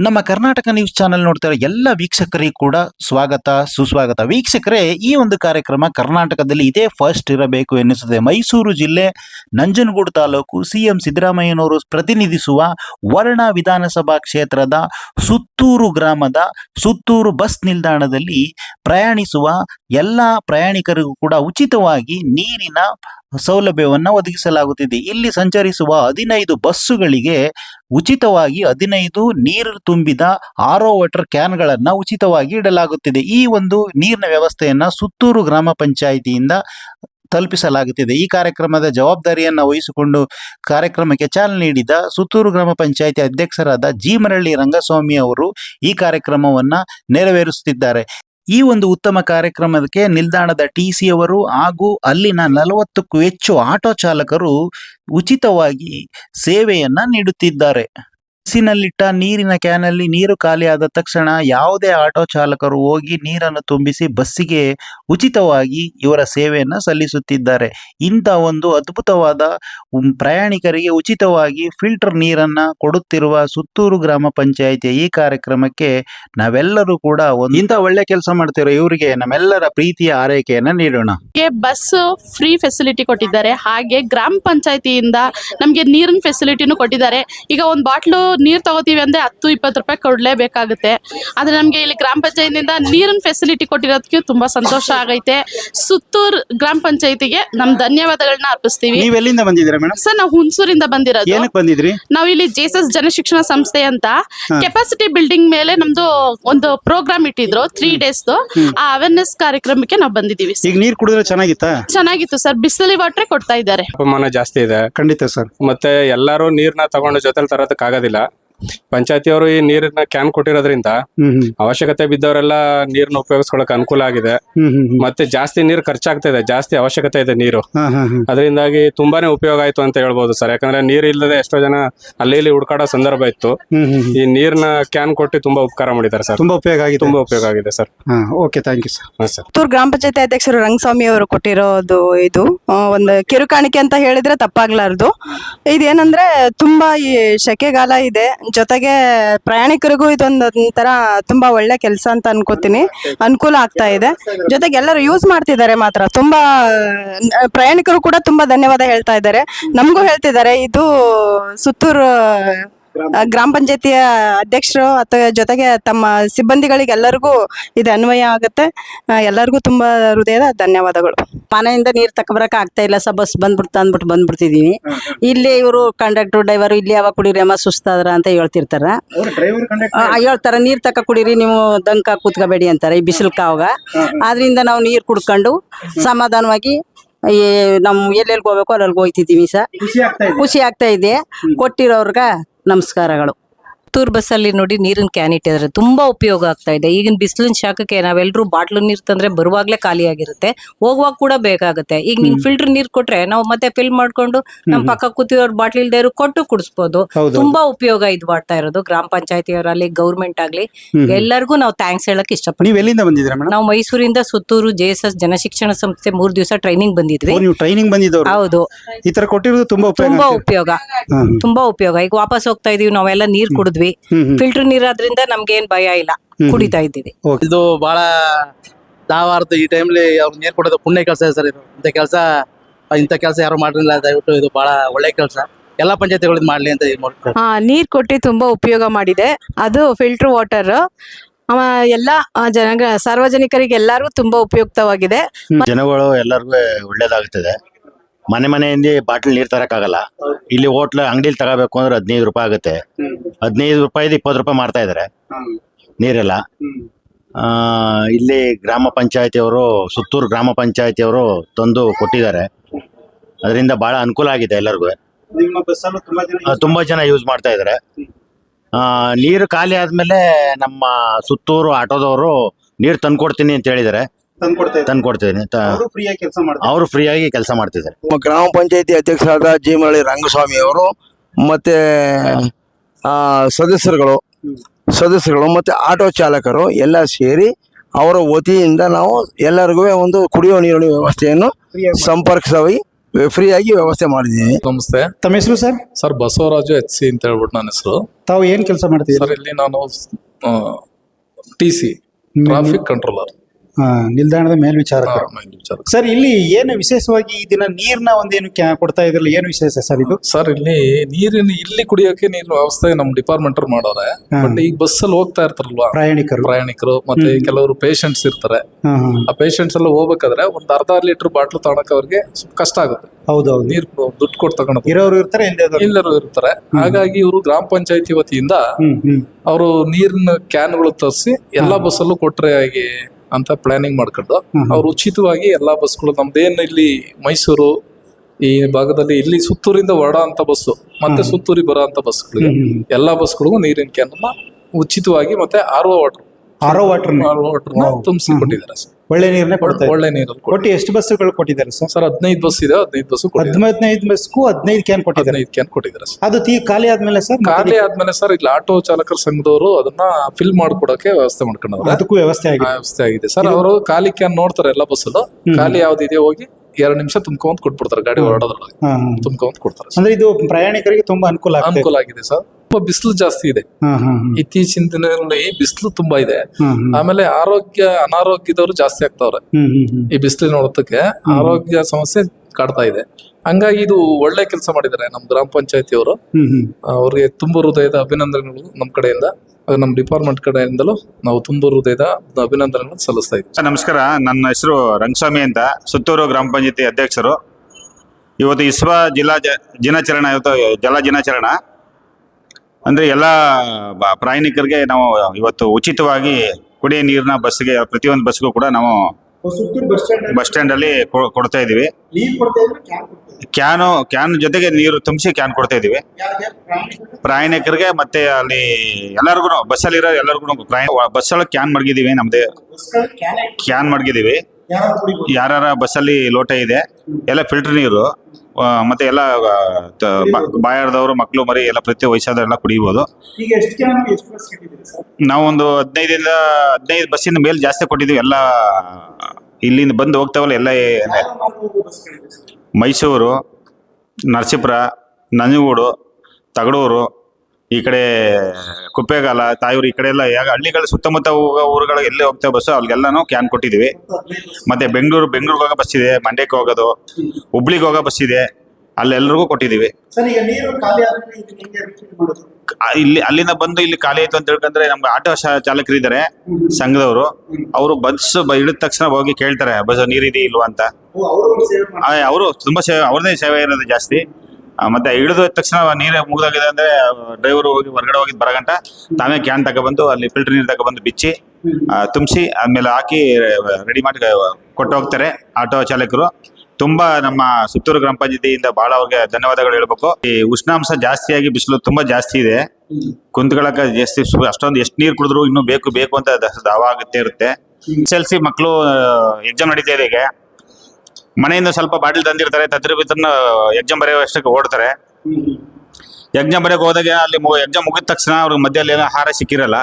ನಮ್ಮ Karnataka news channel ನೋಡ್ತಿರೋ ಎಲ್ಲ ವೀಕ್ಷಕರಿಗೂ ಕೂಡ ಸ್ವಾಗತ, ಸುಸ್ವಾಗತ. ವೀಕ್ಷಕರೇ, ಈ ಒಂದು ಕಾರ್ಯಕ್ರಮ ಕರ್ನಾಟಕದಲ್ಲಿ ಇದೇ ಫಸ್ಟ್ ಇರಬೇಕು ಎನ್ನಿಸುತ್ತದೆ ಮೈಸೂರು ಜಿಲ್ಲೆ ನಂಜನಗೂಡು ತಾಲೂಕು ಸಿ ಎಂ ಸಿದ್ದರಾಮಯ್ಯನವರು ಪ್ರತಿನಿಧಿಸುವ ವರ್ಣ ವಿಧಾನಸಭಾ ಕ್ಷೇತ್ರದ ಸುತ್ತೂರು ಗ್ರಾಮದ ಸುತ್ತೂರು ಬಸ್ ನಿಲ್ದಾಣದಲ್ಲಿ ಪ್ರಯಾಣಿಸುವ ಎಲ್ಲ ಪ್ರಯಾಣಿಕರಿಗೂ ಕೂಡ ಉಚಿತವಾಗಿ ನೀರಿನ ಸೌಲಭ್ಯವನ್ನು ಒದಗಿಸಲಾಗುತ್ತಿದೆ. ಇಲ್ಲಿ ಸಂಚರಿಸುವ ಹದಿನೈದು ಬಸ್ಸುಗಳಿಗೆ ಉಚಿತವಾಗಿ ಹದಿನೈದು ನೀರು ತುಂಬಿದ ಆರೋ ವಾಟರ್ ಕ್ಯಾನ್ಗಳನ್ನು ಉಚಿತವಾಗಿ ಇಡಲಾಗುತ್ತಿದೆ. ಈ ಒಂದು ನೀರಿನ ವ್ಯವಸ್ಥೆಯನ್ನು ಸುತ್ತೂರು ಗ್ರಾಮ ಪಂಚಾಯಿತಿಯಿಂದ ತಲುಪಿಸಲಾಗುತ್ತಿದೆ. ಈ ಕಾರ್ಯಕ್ರಮದ ಜವಾಬ್ದಾರಿಯನ್ನು ವಹಿಸಿಕೊಂಡು ಕಾರ್ಯಕ್ರಮಕ್ಕೆ ಚಾಲನೆ ನೀಡಿದ ಸುತ್ತೂರು ಗ್ರಾಮ ಪಂಚಾಯಿತಿ ಅಧ್ಯಕ್ಷರಾದ ಜಿ ಮರಳ್ಳಿ ರಂಗಸ್ವಾಮಿ ಅವರು ಈ ಕಾರ್ಯಕ್ರಮವನ್ನು ನೆರವೇರಿಸುತ್ತಿದ್ದಾರೆ. ಈ ಒಂದು ಉತ್ತಮ ಕಾರ್ಯಕ್ರಮಕ್ಕೆ ನಿಲ್ದಾಣದ ಟಿಸಿ ಅವರು ಹಾಗೂ ಅಲ್ಲಿನ ನಲವತ್ತಕ್ಕೂ ಹೆಚ್ಚು ಆಟೋ ಚಾಲಕರು ಉಚಿತವಾಗಿ ಸೇವೆಯನ್ನ ನೀಡುತ್ತಿದ್ದಾರೆ. ಬಸ್ಸಿನಲ್ಲಿಟ್ಟ ನೀರಿನ ಕ್ಯಾನಲ್ಲಿ ನೀರು ಖಾಲಿಯಾದ ತಕ್ಷಣ ಯಾವುದೇ ಆಟೋ ಚಾಲಕರು ಹೋಗಿ ನೀರನ್ನು ತುಂಬಿಸಿ ಬಸ್ಸಿಗೆ ಉಚಿತವಾಗಿ ಇವರ ಸೇವೆಯನ್ನು ಸಲ್ಲಿಸುತ್ತಿದ್ದಾರೆ. ಇಂಥ ಒಂದು ಅದ್ಭುತವಾದ ಪ್ರಯಾಣಿಕರಿಗೆ ಉಚಿತವಾಗಿ ಫಿಲ್ಟರ್ ನೀರನ್ನ ಕೊಡುತ್ತಿರುವ ಸುತ್ತೂರು ಗ್ರಾಮ ಪಂಚಾಯಿತಿಯ ಈ ಕಾರ್ಯಕ್ರಮಕ್ಕೆ ನಾವೆಲ್ಲರೂ ಕೂಡ ಒಂದು ಇಂಥ ಒಳ್ಳೆ ಕೆಲಸ ಮಾಡ್ತಿರೋ ಇವರಿಗೆ ನಮ್ಮೆಲ್ಲರ ಪ್ರೀತಿಯ ಆರೈಕೆಯನ್ನ ನೀಡೋಣ. ಬಸ್ ಫ್ರೀ ಫೆಸಿಲಿಟಿ ಕೊಟ್ಟಿದ್ದಾರೆ. ಹಾಗೆ ಗ್ರಾಮ ಪಂಚಾಯತಿಯಿಂದ ನಮಗೆ ನೀರಿನ ಫೆಸಿಲಿಟಿನೂ ಕೊಟ್ಟಿದ್ದಾರೆ. ಈಗ ಒಂದು ಬಾಟ್ಲು ನೀರು ತಗೋತೀವಿ ಅಂದ್ರೆ ಹತ್ತು ಇಪ್ಪತ್ತು ರೂಪಾಯಿ ಕೊಡಲೇಬೇಕಾಗುತ್ತೆ. ಆದರೆ ನಮಗೆ ಇಲ್ಲಿ ಗ್ರಾಮ ಪಂಚಾಯತಿಯಿಂದ ನೀರಿನ ಫೆಸಿಲಿಟಿ ಕೊಟ್ಟಿರೋದಕ್ಕೆ ತುಂಬಾ ಸಂತೋಷ ಆಗೈತೆ. ಸುತ್ತೂರು ಗ್ರಾಮ ಪಂಚಾಯತಿಗೆ ನಮ್ಮ ಧನ್ಯವಾದಗಳನ್ನ ಅರ್ಪಿಸ್ತೀವಿ. ನೀವ್ ಎಲ್ಲಿಂದ ಬಂದಿದ್ದೀರಾ ಮೇಡಮ್ ಸರ್ ನಾವು ಹುಣಸೂರಿಂದ ಬಂದಿರೋದು. ಏನಕ್ಕೆ ಬಂದಿದ್ರಿ? ನಾವು ಇಲ್ಲಿ ಜೇಸಸ್ ಜನಶಿಕ್ಷಣ ಸಂಸ್ಥೆ ಅಂತ ಕೆಪಾಸಿಟಿ ಬಿಲ್ಡಿಂಗ್ ಮೇಲೆ ನಮ್ದು ಒಂದು ಪ್ರೋಗ್ರಾಮ್ ಇಟ್ಟಿದ್ರು ತ್ರೀ ಡೇಸ್ದು ಆ ಅವೇರ್ನೆಸ್ ಕಾರ್ಯಕ್ರಮಕ್ಕೆ ನಾವು ಬಂದಿದ್ದೀವಿ. ಈಗ ನೀರ್ ಕುಡಿದ್ರೆ ಚೆನ್ನಾಗಿತ್ತಾ? ಚೆನ್ನಾಗಿತ್ತು ಸರ್. ಬಿಸಿಲಿ ವಾಟ್ರೆ ಕೊಡ್ತಾ ಇದ್ದಾರೆ. ತಾಪಮಾನ ಜಾಸ್ತಿ ಇದೆ. ಖಂಡಿತ ಸರ್. ಮತ್ತೆ ಎಲ್ಲರೂ ನೀರ್ನ ತಗೊಂಡು ಜೊತೆಲಿ ತರೋದಕ್ ಆಗೋದಿಲ್ಲ ಪಂಚಾಯತಿಯವರು ಈ ನೀರಿನ ಕ್ಯಾನ್ ಕೊಟ್ಟಿರೋದ್ರಿಂದ ಅವಶ್ಯಕತೆ ಬಿದ್ದವರೆಲ್ಲ ನೀರ್ನ ಉಪಯೋಗಿಸ್ಕೊಳಕ್ ಅನುಕೂಲ ಆಗಿದೆ. ಮತ್ತೆ ಜಾಸ್ತಿ ನೀರು ಖರ್ಚಾಗ್ತಾ ಇದೆ ಜಾಸ್ತಿ ಅವಶ್ಯಕತೆ ಇದೆ ನೀರು. ಅದರಿಂದಾಗಿ ತುಂಬಾನೇ ಉಪಯೋಗ ಆಯ್ತು ಅಂತ ಹೇಳ್ಬೋದು ಸರ್. ಯಾಕಂದ್ರೆ ನೀರು ಇಲ್ಲದೆ ಎಷ್ಟೋ ಜನ ಅಲ್ಲಿ ಇಲ್ಲಿ ಹುಡ್ಕಾಡೋ ಸಂದರ್ಭ ಇತ್ತು. ಈ ನೀರ್ನ ಕ್ಯಾನ್ ಕೊಟ್ಟು ತುಂಬಾ ಉಪಕಾರ ಮಾಡಿದ್ದಾರೆ ಸರ್. ತುಂಬಾ ಉಪಯೋಗ ಆಗಿದೆ. ತುಂಬಾ ಉಪಯೋಗ ಆಗಿದೆ sir. Okay thank you sir. Sir ಗ್ರಾಮ ಪಂಚಾಯತಿ ಅಧ್ಯಕ್ಷರು ರಂಗಸ್ವಾಮಿ ಅವರು ಕೊಟ್ಟಿರೋದು ಇದು. ಒಂದು ಕಿರುಕಾಣಿಕೆ ಅಂತ ಹೇಳಿದ್ರೆ ತಪ್ಪಾಗ್ಲಾರ್ದು. ಇದೇನಂದ್ರೆ ತುಂಬಾ ಈ ಸೆಕೆಗಾಲ ಇದೆ. ಜೊತೆಗೆ ಪ್ರಯಾಣಿಕರಿಗೂ ಇದೊಂದು ಒಂಥರ ತುಂಬಾ ಒಳ್ಳೆ ಕೆಲಸ ಅಂತ ಅನ್ಕೋತೀನಿ. ಅನುಕೂಲ ಆಗ್ತಾ ಇದೆ. ಜೊತೆಗೆ ಎಲ್ಲರೂ ಯೂಸ್ ಮಾಡ್ತಿದ್ದಾರೆ ಮಾತ್ರ. ತುಂಬಾ ಪ್ರಯಾಣಿಕರು ಕೂಡ ತುಂಬಾ ಧನ್ಯವಾದ ಹೇಳ್ತಾ ಇದ್ದಾರೆ. ನಮಗೂ ಹೇಳ್ತಿದ್ದಾರೆ, ಇದು ಸುತ್ತೂರು ಗ್ರಾಮ ಪಂಚಾಯತಿಯ ಅಧ್ಯಕ್ಷರು ಅಥವಾ ಜೊತೆಗೆ ತಮ್ಮ ಸಿಬ್ಬಂದಿಗಳಿಗೆ ಎಲ್ಲರಿಗೂ ಇದು ಅನ್ವಯ ಆಗುತ್ತೆ. ಎಲ್ಲರಿಗೂ ತುಂಬಾ ಹೃದಯದ ಧನ್ಯವಾದಗಳು. ಮನೆಯಿಂದ ನೀರು ತಕೊಬರಕ್ಕೆ ಆಗ್ತಾ ಇಲ್ಲ ಸ ಬಸ್ ಬಂದ್ಬಿಡ್ತು ಅಂದ್ಬಿಟ್ಟು ಬಂದ್ಬಿಡ್ತಿದೀವಿ. ಇಲ್ಲಿ ಇವರು ಕಂಡಕ್ಟರ್ ಡ್ರೈವರ್ ಇಲ್ಲಿ ಯಾವಾಗ ಕುಡೀರಿ ಅಮ್ಮ ಸುಸ್ತಾದ್ರ ಅಂತ ಹೇಳ್ತಿರ್ತಾರ. ಹೇಳ್ತಾರ ನೀರ್ ತಕ ಕುಡೀರಿ ನೀವು ದಂಕ ಕೂತ್ಕೋಬೇಡಿ ಅಂತಾರೆ ಈ ಬಿಸಿಲು ಕಾವಾಗ. ಆದ್ರಿಂದ ನಾವು ನೀರು ಕುಡ್ಕೊಂಡು ಸಮಾಧಾನವಾಗಿ ಈ ನಮ್ ಎಲ್ಲೆಲ್ಲಿ ಹೋಗ್ಬೇಕು ಅಲ್ಲಲ್ಲಿ ಹೋಗ್ತಿದ್ದೀವಿ ಸರ್. ಖುಷಿ ಆಗ್ತಾ ಇದೆ. ಕೊಟ್ಟಿರೋರ್ಗ ನಮಸ್ಕಾರಗಳು. ಟೂರ್ ಬಸ್ಸಲ್ಲಿ ನೋಡಿ ನೀರಿನ ಕ್ಯಾನ್ ಇಟ್ಟಿದ್ದಾರೆ. ತುಂಬಾ ಉಪಯೋಗ ಆಗ್ತಾ ಇದೆ. ಈಗಿನ ಬಿಸಿಲಿನ ಶಾಖಕ್ಕೆ ನಾವೆಲ್ಲರೂ ಬಾಟ್ಲು ನೀರು ತಂದ್ರೆ ಬರುವಾಗ್ಲೇ ಖಾಲಿ ಆಗಿರುತ್ತೆ. ಹೋಗುವಾಗ ಕೂಡ ಬೇಕಾಗುತ್ತೆ. ಈಗ ನೀವು ಫಿಲ್ಟರ್ ನೀರ್ ಕೊಟ್ರೆ ನಾವು ಮತ್ತೆ ಫಿಲ್ ಮಾಡ್ಕೊಂಡು ನಮ್ ಪಕ್ಕ ಕೂತಿರೋ ಬಾಟ್ಲ್ ಇಲ್ದೇ ಇರೋ ಕೊಟ್ಟು ಕುಡಿಸ್ಬೋದು. ತುಂಬಾ ಉಪಯೋಗ ಇದು ಮಾಡ್ತಾ ಇರೋದು. ಗ್ರಾಮ ಪಂಚಾಯತಿ ಅವರಲ್ಲಿ ಗೌರ್ಮೆಂಟ್ ಆಗ್ಲಿ ಎಲ್ಲರಿಗೂ ನಾವು ಥ್ಯಾಂಕ್ಸ್ ಹೇಳಕ್ ಇಷ್ಟಪಡ್ತೀವಿ. ನೀವ್ ಮೈಸೂರಿಂದ ಸುತ್ತೂರು ಜೆ ಎಸ್ ಎಸ್ ಜನಶಿಕ್ಷಣ ಸಂಸ್ಥೆ ಮೂರ್ ದಿವಸ ಟ್ರೈನಿಂಗ್ ಬಂದಿದ್ವಿ. ಟ್ರೈನಿಂಗ್ ಬಂದಿದ್ದವ್ರು? ಹೌದು. ಈ ತರ ಕೊಟ್ಟಿರೋದು ತುಂಬಾ ಉಪಯೋಗ ತುಂಬಾ ಉಪಯೋಗ. ತುಂಬಾ ಉಪಯೋಗ. ಈಗ ವಾಪಸ್ ಹೋಗ್ತಾ ಇದೀವಿ ನಾವೆಲ್ಲ ನೀರ್ ಕುಡಿದ್ವಿ. ಹ್ಮ್. ಫಿಲ್ಟರ್ ನೀರಾದ್ರಿಂದ ನಮ್ಗೆ ಏನ್ ಭಯ ಇಲ್ಲ. ಕುಡಿತಾ ಇದ್ದೀವಿ. ಇದು ಬಹಳ ಲಾಭಾರ್ಥ ಈ ಟೈಮ್ಲಿ ಅವ್ರು ನೀರು ಕೊಡೋದು ಪುಣ್ಯ ಕೆಲಸ ಸರ್ ಇದು. ಇಂಥ ಕೆಲಸ ಇಂಥ ಕೆಲಸ ಯಾರು ಮಾಡಿರಲಿಲ್ಲ ದಯವಿಟ್ಟು ಇದು ಬಹಳ ಒಳ್ಳೆ ಕೆಲಸ. ಎಲ್ಲಾ ಪಂಚಾಯತಿಗಳು ಮಾಡ್ಲಿ ಅಂತ ಆ, ನೀರ್ ಕೊಟ್ಟು ತುಂಬಾ ಉಪಯೋಗ ಮಾಡಿದೆ. ಅದು ಫಿಲ್ಟರ್ ವಾಟರ್ ಎಲ್ಲ ಜನ ಸಾರ್ವಜನಿಕರಿಗೆ ಎಲ್ಲರಿಗೂ ತುಂಬಾ ಉಪಯುಕ್ತವಾಗಿದೆ. ಜನಗಳು ಎಲ್ಲರಿಗೂ ಒಳ್ಳೇದಾಗ್ತದೆ. ಮನೆ ಮನೆಯಿಂದ ಬಾಟ್ಲ್ ನೀರ್ ತರಕ್ಕಾಗಲ್ಲ. ಇಲ್ಲಿ ಹೋಟ್ಲ್ ಅಂಗಡಿಲಿ ತಗೋಬೇಕು ಅಂದ್ರೆ ಹದಿನೈದು ರೂಪಾಯಿ ಆಗುತ್ತೆ. ಹದಿನೈದು ರೂಪಾಯಿದು ಇಪ್ಪತ್ತು ರೂಪಾಯಿ ಮಾಡ್ತಾ ಇದಾರೆ. ನೀರೆಲ್ಲ. ಆ, ಇಲ್ಲಿ ಗ್ರಾಮ ಪಂಚಾಯತಿಯವರು ಸುತ್ತೂರು ಗ್ರಾಮ ಪಂಚಾಯತಿಯವರು ತಂದು ಕೊಟ್ಟಿದ್ದಾರೆ. ಅದರಿಂದ ಬಹಳ ಅನುಕೂಲ ಆಗಿದೆ ಎಲ್ಲರಿಗೂ. ನಿಮ್ಮ ಬಸ್ಸಲ್ಲೂ ತುಂಬಾ ಜನ ಆ, ತುಂಬಾ ಜನ ಯೂಸ್ ಮಾಡ್ತಾ ಇದಾರೆ. ಆ, ನೀರು ಖಾಲಿ ಆದ್ಮೇಲೆ ನಮ್ಮ ಸುತ್ತೂರು ಆಟೋದವರು ನೀರು ತಂದ್ಕೊಡ್ತೀನಿ ಅಂತ ಹೇಳಿದ್ದಾರೆ. ಇದ್ದಾರೆ ತಂದ್ಕೊಡ್ತೀನಿ ಅವರು ಫ್ರೀಯಾಗಿ ಕೆಲಸ ಮಾಡ್ತಾರೆ ಅವರು ಫ್ರೀಯಾಗಿ ಕೆಲಸ ಮಾಡ್ತಿದ್ದಾರೆ. ನಮ್ಮ ಗ್ರಾಮ ಪಂಚಾಯತಿ ಅಧ್ಯಕ್ಷರಾದ ಜಿ ಮರಳಿ ರಂಗಸ್ವಾಮಿ ಅವರು ಮತ್ತೆ ಆ, ಸದಸ್ಯರುಗಳು ಸದಸ್ಯರುಗಳು ಮತ್ತೆ ಆಟೋ ಚಾಲಕರು ಎಲ್ಲ ಸೇರಿ ಅವರ ವತಿಯಿಂದ ನಾವು ಎಲ್ಲರಿಗೂ ಒಂದು ಕುಡಿಯುವ ನೀರಿನ ವ್ಯವಸ್ಥೆಯನ್ನು ಸಂಪರ್ಕಿಸಿ ಫ್ರೀಯಾಗಿ ವ್ಯವಸ್ಥೆ ಮಾಡಿದ್ದೀವಿ. ನಮಸ್ತೆ. ತಮ್ಮ ಹೆಸರು sir? Sir Basavaraju H C ಅಂತ ಹೇಳ್ಬಿಟ್ಟು ನನ್ನ ಹೆಸರು. ತಾವು ಏನ್ ಕೆಲಸ ಮಾಡ್ತೀವಿ ಸರ್ ಇಲ್ಲಿ ನಾನು ಟಿ ಸಿ ಟ್ರಾಫಿಕ್ ಕಂಟ್ರೋಲರ್. ನಿಲ್ದಾಣದ ಮೇಲ್ವಿಚಾರಕರು. ಸರ್ ಇಲ್ಲಿ ಏನು ವಿಶೇಷವಾಗಿ ಈ ದಿನ ನೀರ್ನ ಒಂದೇನು ಕ್ಯಾ- ಕೊಡ್ತಾ ಇದ್ರಲ್ಲ ಏನು ವಿಶೇಷ ಸರ್ ಇದು? ಸರ್ ಇಲ್ಲಿ ನೀರಿನ ಇಲ್ಲಿ ಕುಡಿಯೋಕೆ ನೀರಿನ ವ್ಯವಸ್ಥೆ ನಮ್ಮ ಡಿಪಾರ್ಟ್ಮೆಂಟ್ ಅವ್ರು ಮಾಡೋರೆ ಬಟ್ ಈಗ ಬಸ್ ಅಲ್ಲಿ ಹೋಗ್ತಾ ಇರ್ತಾರಲ್ವಾ? ಪ್ರಯಾಣಿಕರು. ಪ್ರಯಾಣಿಕರು ಮತ್ತೆ ಕೆಲವರು ಪೇಷಂಟ್ಸ್ ಇರ್ತಾರೆ. ಹಾ, ಹಾ. ಆ ಪೇಷಂಟ್ಸ್ ಎಲ್ಲ ಹೋಗ್ಬೇಕಾದ್ರೆ ಒಂದ್ ಅರ್ಧ ಲೀಟರ್ ಬಾಟ್ಲ್ ತಗೊಳಕ್ ಅವ್ರಿಗೆ ಸ್ವಲ್ಪ ಕಷ್ಟ ಆಗುತ್ತೆ. ಹೌದೌದು. ನೀರ್ ದುಡ್ಡು ಕೊಟ್ಟು ತಗೊಳೋದು. ಇರೋರು ಇರ್ತಾರೆ ಇಲ್ಲದೆ ಎಲ್ಲರೂ ಇರ್ತಾರೆ. ಹಾಗಾಗಿ ಇವರು ಗ್ರಾಮ ಪಂಚಾಯತಿ ವತಿಯಿಂದ ಅವರು ಹ್ಮ್. ಅವರು ನೀರಿನ ಕ್ಯಾನ್ಗಳು ತರಿಸಿ ಎಲ್ಲಾ ಬಸ್ಸಲ್ಲೂ ಕೊಟ್ರೆ ಹೇಗೆ ಅಂತ ಪ್ಲಾನಿಂಗ್ ಮಾಡ್ಕೊಂಡು ಅವ್ರು ಉಚಿತವಾಗಿ ಎಲ್ಲಾ ಬಸ್ಗಳು ನಮ್ದೇನು ಇಲ್ಲಿ ಮೈಸೂರು ಈ ಭಾಗದಲ್ಲಿ ಇಲ್ಲಿ ಸುತ್ತೂರಿಂದ ಹೊರಡೋ ಅಂತ ಬಸ್ಸು ಮತ್ತೆ ಸುತ್ತೂರಿಗೆ ಬರೋ ಅಂತ ಬಸ್ಗಳಿಗೆ ಎಲ್ಲಾ ಬಸ್ಗಳಿಗೂ ನೀರಿನ ಕ್ಯಾನ್ ಉಚಿತವಾಗಿ ಮತ್ತೆ R O water RO water R O water ತುಂಬಿಸಿ ಕೊಟ್ಟಿದ್ದಾರೆ ಸರ್. ಒಳ್ಳೆ ನೀರನ್ನೇ ಕೊಡ್ತಾ. ಒಳ್ಳೆ ನೀರು ಕೊಟ್ಟು ಎಷ್ಟು ಬಸ್ಸುಗಳು ಕೊಟ್ಟಿದ್ದಾರೆ ಸರ್? ಸರ್ ಹದಿನೈದು ಬಸ್ ಇದೆ ಹದಿನೈದು ಬಸ್ ಹದಿನೈದು ಬಸ್ಗೂ ಹದಿನೈದು ಕ್ಯಾನ್ ಕೊಟ್ಟಿದ್ದಾರೆ. ಹದಿನೈದು ಕ್ಯಾನ್ ಕೊಟ್ಟಿದ್ದಾರೆ ಸರ್. ಅದು ತೀ ಖಾಲಿ ಆದ್ಮೇಲೆ ಸರ್? ಖಾಲಿ ಆದ್ಮೇಲೆ ಸರ್ ಇಲ್ಲಿ ಆಟೋ ಚಾಲಕರ ಸಂಘದವರು ಅದನ್ನ ಫಿಲ್ ಮಾಡ್ಕೊಡಕ್ಕೆ ವ್ಯವಸ್ಥೆ ಮಾಡ್ಕೊಂಡವ್ರು. ಅದಕ್ಕೂ ವ್ಯವಸ್ಥೆ ಆಗಿದೆ. ವ್ಯವಸ್ಥೆ ಆಗಿದೆ. ಸರ್ ಅವರು ಖಾಲಿ ಕ್ಯಾನ್ ನೋಡ್ತಾರೆ ಎಲ್ಲ ಬಸ್ಸಲ್ಲೂ. ಖಾಲಿ ಯಾವ್ದಿದೆ ಹೋಗಿ ಎರಡು ನಿಮಿಷ ತುಂಬ್ಕೊಂಡ್ ಕೊಟ್ಬಿಡ್ತಾರೆ ಗಾಡಿ ಹೊರಡೋದ್ರೊಳಗೆ ತುಂಬ್ಕೊಂತ ಕೊಡ್ತಾರೆ ಅಂದ್ರೆ ಇದು ಪ್ರಯಾಣಿಕರಿಗೆ ತುಂಬಾ ಅನುಕೂಲ ಅನುಕೂಲ ಆಗಿದೆ ಸರ್. ತುಂಬಾ ಬಿಸಿಲು ಜಾಸ್ತಿ ಇದೆ. ಇತ್ತೀಚಿನ ದಿನಗಳಲ್ಲಿ ಬಿಸಿಲು ತುಂಬಾ ಇದೆ. ಆಮೇಲೆ ಆರೋಗ್ಯ ಅನಾರೋಗ್ಯದವರು ಜಾಸ್ತಿ ಆಗ್ತಾವ್ರೆ. ಈ ಬಿಸಿಲು ನೋಡೋದಕ್ಕೆ ಆರೋಗ್ಯ ಸಮಸ್ಯೆ ಕಾಡ್ತಾ ಇದೆ. ಹಂಗಾಗಿ ಇದು ಒಳ್ಳೆ ಕೆಲಸ ಮಾಡಿದ್ದಾರೆ ನಮ್ಮ ಗ್ರಾಮ ಪಂಚಾಯತಿ ಅವರು. ಅವ್ರಿಗೆ ತುಂಬ ಹೃದಯದ ಅಭಿನಂದನೆಗಳು ನಮ್ಮ ಕಡೆಯಿಂದ. ಅದು ನಮ್ಮ ಡಿಪಾರ್ಟ್ಮೆಂಟ್ ಕಡೆಯಿಂದಲೂ ನಾವು ತುಂಬ ಹೃದಯದ ಅಭಿನಂದನೆಗಳನ್ನು ಸಲ್ಲಿಸ್ತಾ ಇದ್ದೀವಿ. ನಮಸ್ಕಾರ. ನನ್ನ ಹೆಸರು ರಂಗಸ್ವಾಮಿ ಅಂತ. ಸುತ್ತೂರು ಗ್ರಾಮ ಪಂಚಾಯತಿ ಅಧ್ಯಕ್ಷರು. ಇವತ್ತು ಇಸ್ವಾ ಜಿಲ್ಲಾ ಜ ದಿನಾಚರಣ ಇವತ್ತು ಜಲ ದಿನಾಚರಣ. ಅಂದರೆ ಎಲ್ಲ ಬ- ಪ್ರಯಾಣಿಕರಿಗೆ ನಾವು ಇವತ್ತು ಉಚಿತವಾಗಿ ಕುಡಿಯ ನೀರಿನ ಬಸ್ಗೆ ಪ್ರತಿಯೊಂದು ಬಸ್ಗೂ ಕೂಡ ನಾವು ಸುತ್ತೂರು ಬಸ್ ಸ್ಟ್ಯಾಂಡ್ ಬಸ್ ಸ್ಟ್ಯಾಂಡಲ್ಲಿ ಕೊ- ಕೊಡ್ತಾ ಇದ್ದೀವಿ ನೀರ್ ಕೊಡ್ತಾ ಇದ್ರೆ ಕ್ಯಾನ್ ಕೊಡ್ತಾ. ಕ್ಯಾನು ಕ್ಯಾನ್ ಜೊತೆಗೆ ನೀರು ತುಂಬಿಸಿ ಕ್ಯಾನ್ ಕೊಡ್ತಾ ಇದೀವಿ ಯಾರಿಗೆ? ಪ್ರಯಾಣಿಕರಿಗೆ? ಪ್ರಯಾಣಿಕರಿಗೆ ಮತ್ತೆ ಅಲ್ಲಿ ಎಲ್ಲರಿಗೂ ಬಸ್ಸಲ್ಲಿರೋ ಎಲ್ಲರಿಗೂ ಪ್ರಯಾಣ ಬಸ್ ಒಳಗೆ ಕ್ಯಾನ್ ಮಡಗಿದ್ದೀವಿ ನಮ್ಮದೇ ಬಸ್ಗಳು ಕ್ಯಾನ್ ಮಡಗಿದೀವಿ ಯಾರ ಬಸ್ ಯಾರು ಕುಡಿಬೋದು? ಯಾರ ಬಸ್ಸಲ್ಲಿ ಲೋಟ ಇದೆ ಎಲ್ಲ ಫಿಲ್ಟರ್ ನೀರು ಮತ್ತೆ ಎಲ್ಲ ಬಾಯಾರದವರು ಮಕ್ಕಳು ಮರಿ ಎಲ್ಲ ಪ್ರತಿ ವಯಸ್ಸಾದವರೆಲ್ಲ ಕುಡಿಬೋದು. ಈಗ ಎಷ್ಟು ಎಷ್ಟು ಬಸ್ ಸರ್ ನಾವೊಂದು ಹದಿನೈದರಿಂದ ಹದಿನೈದು ಬಸ್ಸಿನ ಮೇಲೆ ಜಾಸ್ತಿ ಕೊಟ್ಟಿದ್ದೀವಿ. ಎಲ್ಲ ಇಲ್ಲಿಂದ ಬಂದು ಹೋಗ್ತಾವಲ್ಲ ಎಲ್ಲ? ಮೈಸೂರು ನರಸೀಪುರ ನಂಜನಗೂಡು ತಗಡೂರು ಈ ಕಡೆ ಕುಪ್ಪೆಗಾಲ ತಾಯೂರು ಈ ಕಡೆ ಎಲ್ಲ ಹಳ್ಳಿಗಳ ಸುತ್ತಮುತ್ತ ಹೋಗೋ ಊರುಗಳಿಗೆ ಎಲ್ಲಿ ಹೋಗ್ತೇವೆ ಬಸ್ಸು ಅಲ್ಲಿಗೆಲ್ಲಾನು ಕ್ಯಾನ್ ಕೊಟ್ಟಿದ್ದೀವಿ. ಮತ್ತೆ ಬೆಂಗಳೂರು ಬೆಂಗಳೂರಿಗೆ ಹೋಗೋ ಬಸ್ ಇದೆ ಮಂಡ್ಯಕ್ಕೆ ಹೋಗೋದು ಹುಬ್ಳಿಗೆ ಹೋಗೋ ಬಸ್ ಇದೆ ಅಲ್ಲೆಲ್ಲರಿಗೂ ಕೊಟ್ಟಿದ್ದೀವಿ. ಇಲ್ಲಿ ಅಲ್ಲಿಂದ ಬಂದು ಇಲ್ಲಿ ಖಾಲಿ ಆಯ್ತು ಅಂತ ಹೇಳ್ಕಂದ್ರೆ ನಮ್ಗೆ ಆಟೋ ಚಾಲಕರು ಇದ್ದಾರೆ ಸಂಘದವರು. ಅವರು ಬಸ್ ಇಳಿದ ತಕ್ಷಣ ಹೋಗಿ ಕೇಳ್ತಾರೆ ಬಸ್ ನೀರಿದೆ ಇಲ್ವಾ ಅಂತ. ಅವರು. ತುಂಬಾ ಸೇವೆ ಅವ್ರದೇ ಸೇವೆ ಇರೋದು ಜಾಸ್ತಿ. ಮತ್ತೆ ಇಳಿದ ತಕ್ಷಣ ನೀರೇ ಮುಗ್ದಾಗಿದೆ ಅಂದ್ರೆ ಡ್ರೈವರ್ ಹೋಗಿ ಹೊರಗಡೆ ಹೋಗಿದ್ ಬರಗಂಟ ತಾವೇ ಕ್ಯಾನ್ ತಗೊಬಂದು ಅಲ್ಲಿ ಫಿಲ್ಟರ್ ನೀರು ತಗೊಬಂದು ಬಿಚ್ಚಿ ತುಂಬಿಸಿ, ಆದ್ಮೇಲೆ ಹಾಕಿ ರೆಡಿ ಮಾಡಿ ಕೊಟ್ಟು ಹೋಗ್ತಾರೆ ಆಟೋ ಚಾಲಕರು. ತುಂಬಾ ನಮ್ಮ ಸುತ್ತೂರು ಗ್ರಾಮ ಪಂಚಾಯತಿಯಿಂದ ಬಹಳ ಅವ್ರಿಗೆ ಧನ್ಯವಾದಗಳು ಹೇಳ್ಬೇಕು. ಈ ಉಷ್ಣಾಂಶ ಜಾಸ್ತಿಯಾಗಿ ಬಿಸಿಲು ತುಂಬಾ ಜಾಸ್ತಿ ಇದೆ. ಕುಂತ್ಕೊಳಕ ಜಾಸ್ತಿ ಅಷ್ಟೊಂದು ಎಷ್ಟು ನೀರು ಕುಡಿದ್ರು ಇನ್ನೂ ಬೇಕು ಬೇಕು ಅಂತ ದಾವ ಆಗುತ್ತೆ ಇರುತ್ತೆ. ಎಸ್ ಎಲ್ ಸಿ ಮಕ್ಕಳು ಎಕ್ಸಾಮ್ ನಡೀತಾ ಇದೆ ಈಗ. ಮನೆಯಿಂದ ಸ್ವಲ್ಪ ಬಾಟಲ್ ತಂದಿರ್ತಾರೆ ತತ್ರ ಬಿತ್ತನ್ನ ಎಕ್ಸಾಮ್ ಬರೆಯುವಷ್ಟಕ್ಕೆ ಓಡ್ತಾರೆ. ಎಕ್ಸಾಮ್ ಬರೆಯಕ್ಕೆ ಹೋದಾಗ ಅಲ್ಲಿ ಎಕ್ಸಾಮ್ ಮುಗಿದ ತಕ್ಷಣ ಅವ್ರಿಗೆ ಮಧ್ಯದಲ್ಲಿ ಏನೋ ಆಹಾರ ಸಿಕ್ಕಿರಲ್ಲ,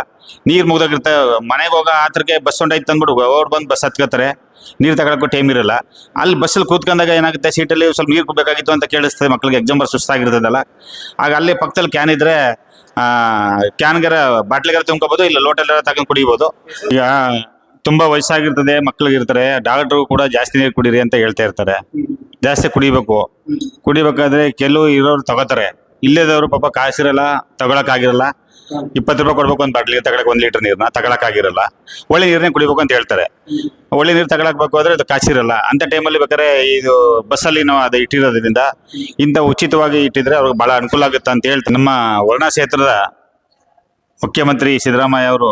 ನೀರು ಮುಗ್ದಾಗಿರ್ತ ಮನೆಗೆ ಹೋಗೋ ಆತರಕ್ಕೆ ಬಸ್ ಹೊಂಟೈತೆ ತಂದ್ಬಿಟ್ಟು ಓಡ್ ಬಂದು ಬಸ್ ಹತ್ಕೋತಾರೆ ನೀರು ತಗೊಳಕ್ಕೂ ಟೈಮ್ ಇರಲ್ಲ. ಅಲ್ಲಿ ಬಸ್ಸಲ್ಲಿ ಕೂತ್ಕೊಂಡಾಗ ಏನಾಗುತ್ತೆ, ಸೀಟಲ್ಲಿ ಸ್ವಲ್ಪ ನೀರು ಬೇಕಾಗಿತ್ತು ಅಂತ ಕೇಳಿಸ್ತದೆ, ಮಕ್ಳಿಗೆ ಎಕ್ಸಾಮ್ ಬರ್ ಸುಸ್ತಾಗಿರ್ತದಲ್ಲ. ಆಗ ಅಲ್ಲಿ ಪಕ್ಕದಲ್ಲಿ ಕ್ಯಾನ್ ಇದ್ರೆ ಕ್ಯಾನ್ಗಾರ ಬಾಟ್ಲಿಗಾರ ತುಂಬ್ಕೋಬೋದು, ಇಲ್ಲ ಲೋಟಲ್ಗಾರ ತಗೊಂಡು ಕುಡಿಬೋದು. ಈಗ ತುಂಬಾ ವಯಸ್ಸಾಗಿರ್ತದೆ, ಮಕ್ಳಿಗಿರ್ತಾರೆ, ಡಾಕ್ಟ್ರು ಕೂಡ ಜಾಸ್ತಿ ನೀರು ಕುಡೀರಿ ಅಂತ ಹೇಳ್ತಾ ಇರ್ತಾರೆ. ಜಾಸ್ತಿ ಕುಡಿಬೇಕು. ಕುಡಿಬೇಕಾದ್ರೆ ಕೆಲವು ಇರೋರು ತಗೋತಾರೆ. ಇಲ್ಲದವರು ಪಾಪ ಕಾಸಿರಲ್ಲ, ತಗೊಳಕ್ಕಾಗಿರಲ್ಲ. ಇಪ್ಪತ್ತು ರೂಪಾಯಿ ಕೊಡ್ಬೇಕು ಒಂದು ಬಾಟ್ಲಿಗೆ ತಗೊಳಕ್ ಒಂದು ಲೀಟರ್ ನೀರನ್ನ ತಗೊಳಕ್ಕಾಗಿರಲ್ಲ. ಒಳ್ಳೆ ನೀರನ್ನೇ ಕುಡಿಬೇಕು ಅಂತ ಹೇಳ್ತಾರೆ. ಒಳ್ಳೆ ನೀರು ತಗೊಳಕ್ಬೇಕು ಅಂದ್ರೆ ಅದು ಕಾಸಿರಲ್ಲ. ಅಂತ ಟೈಮಲ್ಲಿ ಬೇಕಾದ್ರೆ ಇದು ಬಸ್ಸಲ್ಲಿ ನಾವು ಅದು ಇಟ್ಟಿರೋದ್ರಿಂದ ಇಂಥ ಉಚಿತವಾಗಿ ಇಟ್ಟಿದ್ರೆ ಅವ್ರಿಗೆ ಬಹಳ ಅನುಕೂಲ ಆಗುತ್ತೆ ಅಂತ ಹೇಳ್ತಾರೆ ನಮ್ಮ ವರ್ಣ ಕ್ಷೇತ್ರದ ಮುಖ್ಯಮಂತ್ರಿ ಸಿದ್ದರಾಮಯ್ಯ ಅವರು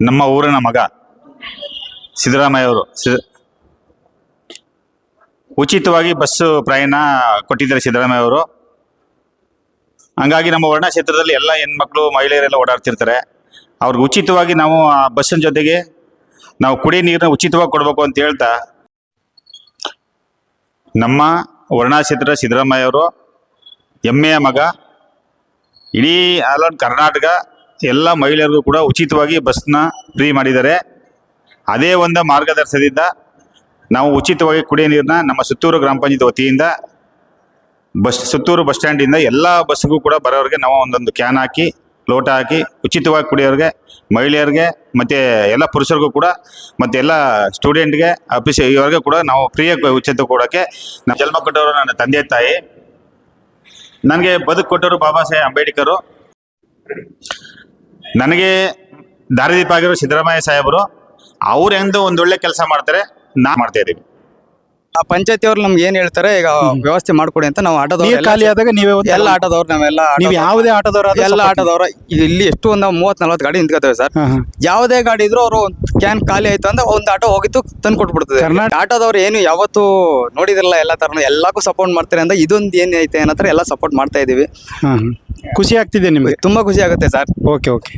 ನಮ್ಮ ಊರಿನ ಮಗ. ಸಿದ್ದರಾಮಯ್ಯ ಅವರು ಉಚಿತವಾಗಿ ಬಸ್ಸು ಪ್ರಯಾಣ ಕೊಟ್ಟಿದ್ದಾರೆ ಸಿದ್ದರಾಮಯ್ಯ ಅವರು ಹಂಗಾಗಿ ನಮ್ಮ ವರ್ಣ ಕ್ಷೇತ್ರದಲ್ಲಿ ಎಲ್ಲ ಹೆಣ್ಮಕ್ಳು, ಮಹಿಳೆಯರೆಲ್ಲ ಓಡಾಡ್ತಿರ್ತಾರೆ. ಅವ್ರಿಗೆ ಉಚಿತವಾಗಿ ನಾವು ಆ ಬಸ್ಸಿನ ಜೊತೆಗೆ ನಾವು ಕುಡಿಯ ನೀರನ್ನ ಉಚಿತವಾಗಿ ಕೊಡಬೇಕು ಅಂತ ಹೇಳ್ತಾ ನಮ್ಮ ವರ್ಣ ಕ್ಷೇತ್ರ ಸಿದ್ದರಾಮಯ್ಯ ಅವರು ಹೆಮ್ಮೆಯ ಮಗ, ಇಡೀ ಆಲ್ ಕರ್ನಾಟಕ ಎಲ್ಲ ಮಹಿಳೆಯರಿಗೂ ಕೂಡ ಉಚಿತವಾಗಿ ಬಸ್ನ ಫ್ರೀ ಮಾಡಿದ್ದಾರೆ. ಅದೇ ಒಂದು ಮಾರ್ಗದರ್ಶನದಿಂದ ನಾವು ಉಚಿತವಾಗಿ ಕುಡಿಯ ನೀರನ್ನ ನಮ್ಮ ಸುತ್ತೂರು ಗ್ರಾಮ ಪಂಚಾಯತ್ ವತಿಯಿಂದ ಬಸ್, ಸುತ್ತೂರು ಬಸ್ ಸ್ಟ್ಯಾಂಡಿಂದ ಎಲ್ಲ ಬಸ್ಗೂ ಕೂಡ ಬರೋರಿಗೆ ನಾವು ಒಂದೊಂದು ಕ್ಯಾನ್ ಹಾಕಿ, ಲೋಟ ಹಾಕಿ, ಉಚಿತವಾಗಿ ಕುಡಿಯೋರಿಗೆ, ಮಹಿಳೆಯರಿಗೆ, ಮತ್ತು ಎಲ್ಲ ಪುರುಷರಿಗೂ ಕೂಡ, ಮತ್ತು ಎಲ್ಲ ಸ್ಟೂಡೆಂಟ್ಗೆ ಆಫೀಸ್ ಇವರಿಗೆ ಕೂಡ ನಾವು ಫ್ರೀಯಾಗಿ ಉಚಿತ ಕೊಡೋಕ್ಕೆ ನಮ್ಮ ಜನ್ಮ ಕೊಟ್ಟವರು ನನ್ನ ತಂದೆ ತಾಯಿ. ನನಗೆ ಬದುಕು ಕೊಟ್ಟವರು ಬಾಬಾ ಸಾಹೇಬ್ ಅಂಬೇಡ್ಕರು. ನನಗೆ ದಾರಿದೀಪ ಆಗಿರೋ ಸಿದ್ದರಾಮಯ್ಯ ಸಾಹೇಬರು. ಅವ್ರು ಎಂದು ಒಂದೊಳ್ಳೆ ಕೆಲಸ ಮಾಡ್ತಾರೆ ನಾ ಮಾಡ್ತಾ ಇದ್ದೀವಿ ಆ ಪಂಚಾಯತಿ ಅವ್ರು ನಮ್ಗೆ ಏನ್ ಹೇಳ್ತಾರೆ ಈಗ ವ್ಯವಸ್ಥೆ ಮಾಡ್ಕೊಡಿ ಅಂತ ನಾವು ಆಟೋದವ್ರು ನೀರ್ ಖಾಲಿ ಆದಾಗ ನೀವೇ ಎಲ್ಲ ಆಟೋದವ್ರು. ನಾವೆಲ್ಲ ನೀವು ಯಾವುದೇ ಆಟೋದವ್ರ ಎಲ್ಲ ಆಟೋದವ್ರ. ಇಲ್ಲಿ ಎಷ್ಟು ಒಂದು ಮೂವತ್ ನಲ್ವತ್ತು ಗಾಡಿ ನಿಂತ್ಕೋತೇವೆ ಸರ್. ಯಾವುದೇ ಗಾಡಿ ಇದ್ರು ಅವರು ಕ್ಯಾನ್ ಖಾಲಿ ಆಯ್ತು ಅಂದ್ರೆ ಒಂದು ಆಟೋ ಹೋಗಿತ್ತು ತಂದು ಕೊಟ್ಬಿಡ್ತದೆ. ಕರ್ನಾಟಕ- ಆಟೋದವ್ರು ಏನು ಯಾವತ್ತು ನೋಡಿದಿರಲ್ಲ ಎಲ್ಲ ತರ ಎಲ್ಲಕ್ಕೂ ಸಪೋರ್ಟ್ ಮಾಡ್ತಾರೆ ಅಂದ್ರೆ ಇದೊಂದು ಏನ್ ಐತೆ ಅನ್ನತ್ರ ಎಲ್ಲ ಸಪೋರ್ಟ್ ಮಾಡ್ತಾ ಇದೀವಿ. ಖುಷಿ ಆಗ್ತಿದೆ ನಿಮ್ಗೆ? ತುಂಬಾ ಖುಷಿ ಆಗುತ್ತೆ ಸರ್. Okay okay.